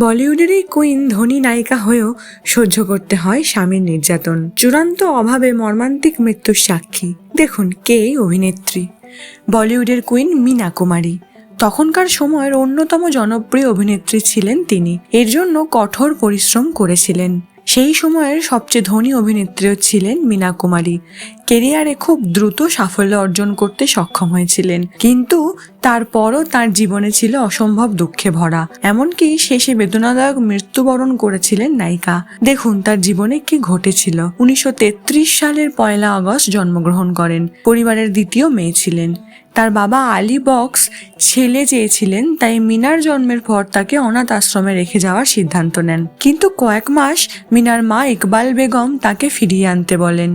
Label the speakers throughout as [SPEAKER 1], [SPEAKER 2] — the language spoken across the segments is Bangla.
[SPEAKER 1] বলিউডের এই কুইন ধনী নায়িকা হয়েও সহ্য করতে হয় স্বামীর নির্যাতন। চূড়ান্ত অভাবে মর্মান্তিক মৃত্যুর সাক্ষী। দেখুন কে অভিনেত্রী। বলিউডের কুইন মীনা কুমারী। তখনকার সময়ের অন্যতম জনপ্রিয় অভিনেত্রী ছিলেন তিনি। এর জন্য কঠোর পরিশ্রম করেছিলেন। সেই সময়ের সবচেয়ে ধনী অভিনেত্রী ছিলেন মীনা কুমারী। কেরিয়ারে খুব দ্রুত সাফল্য অর্জন করতে সক্ষম হয়েছিলেন। কিন্তু তারপরও তার জীবনে ছিল অসম্ভব দুঃখে ভরা। এমনকি শেষে বেদনাদায়ক মৃত্যুবরণ করেছিলেন নায়িকা। দেখুন, তার জীবনে কি ঘটেছিল। উনিশশো তেত্রিশ সালের পয়লা আগস্ট জন্মগ্রহণ করেন। পরিবারের দ্বিতীয় মেয়ে ছিলেন। তার বাবা আলী বক্স ছেলে চেয়েছিলেন, তাই মিনার জন্মের পর তাকে অনাথ আশ্রমে রেখে যাওয়ার সিদ্ধান্ত নেন। কিন্তু কয়েক মাস মিনার মা ইকবাল বেগম তাকে ফিরিয়ে আনতে বলেন।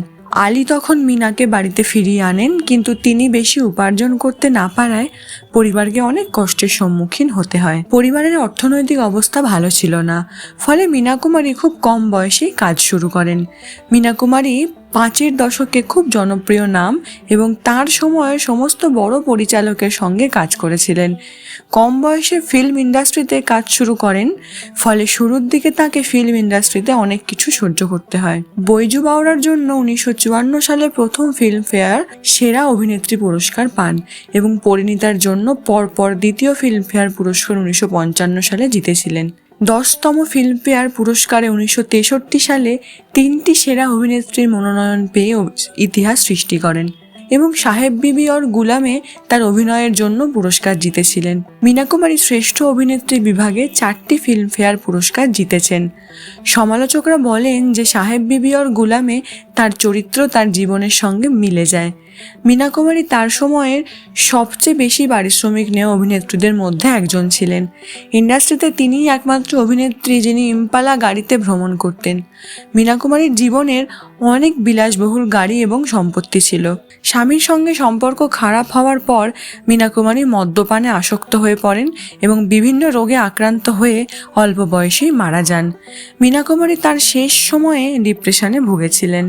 [SPEAKER 1] আলী তখন মিনাকে বাড়িতে ফিরিয়ে আনেন, কিন্তু তিনি বেশি উপার্জন করতে না পারায় পরিবারকে অনেক কষ্টের সম্মুখীন হতে হয়। পরিবারের অর্থনৈতিক অবস্থা ভালো ছিল না, ফলে মীনা কুমারী খুব কম বয়সেই কাজ শুরু করেন। মীনা কুমারী পাঁচের দশকে খুব জনপ্রিয় নাম এবং তার সময়ের সমস্ত বড় পরিচালকের সঙ্গে কাজ করেছিলেন। কম বয়সে ফিল্ম ইন্ডাস্ট্রিতে কাজ শুরু করেন, ফলে শুরুর দিকে তাকে ফিল্ম ইন্ডাস্ট্রিতে অনেক কিছু সহ্য করতে হয়। বৈজু বাউরার জন্য উনিশশো চুয়ান্ন সালে প্রথম ফিল্মফেয়ার সেরা অভিনেত্রী পুরস্কার পান এবং পরিণীতার জন্য পরপর দ্বিতীয় ফিল্মফেয়ার পুরস্কার উনিশশো পঞ্চান্ন সালে জিতেছিলেন। দশতম ফিল্মফেয়ার পুরস্কারে উনিশশো তেষট্টি সালে তিনটি সেরা অভিনেত্রীর মনোনয়ন পেয়ে ইতিহাস সৃষ্টি করেন। এবং সাহেব বিবি অর গুলামে তার অভিনয়ের জন্য পুরস্কার জিতেছিলেন। মীনা কুমারী শ্রেষ্ঠ অভিনেত্রী বিভাগে চারটি ফিল্মফেয়ার পুরস্কার জিতেছেন। সমালোচকরা বলেন যে সাহেব বিবি অর গুলামে তার চরিত্র তার জীবনের সঙ্গে মিলে যায়। মীনা কুমারী তার সময়ের সবচেয়ে বেশি পারিশ্রমিক নেওয়া অভিনেত্রীদের মধ্যে একজন ছিলেন। ইন্ডাস্ট্রিতে তিনিই একমাত্র অভিনেত্রী যিনি ইম্পালা গাড়িতে ভ্রমণ করতেন। মীনা কুমারীর জীবনের অনেক বিলাসবহুল গাড়ি এবং সম্পত্তি ছিল। স্বামীর সঙ্গে সম্পর্ক খারাপ হওয়ার পর মীনা কুমারী মদ্যপানে আসক্ত হয়ে পড়েন এবং বিভিন্ন রোগে আক্রান্ত হয়ে অল্প বয়সেই মারা যান। মীনা কুমারী তার শেষ সময়ে ডিপ্রেশনে ভুগেছিলেন।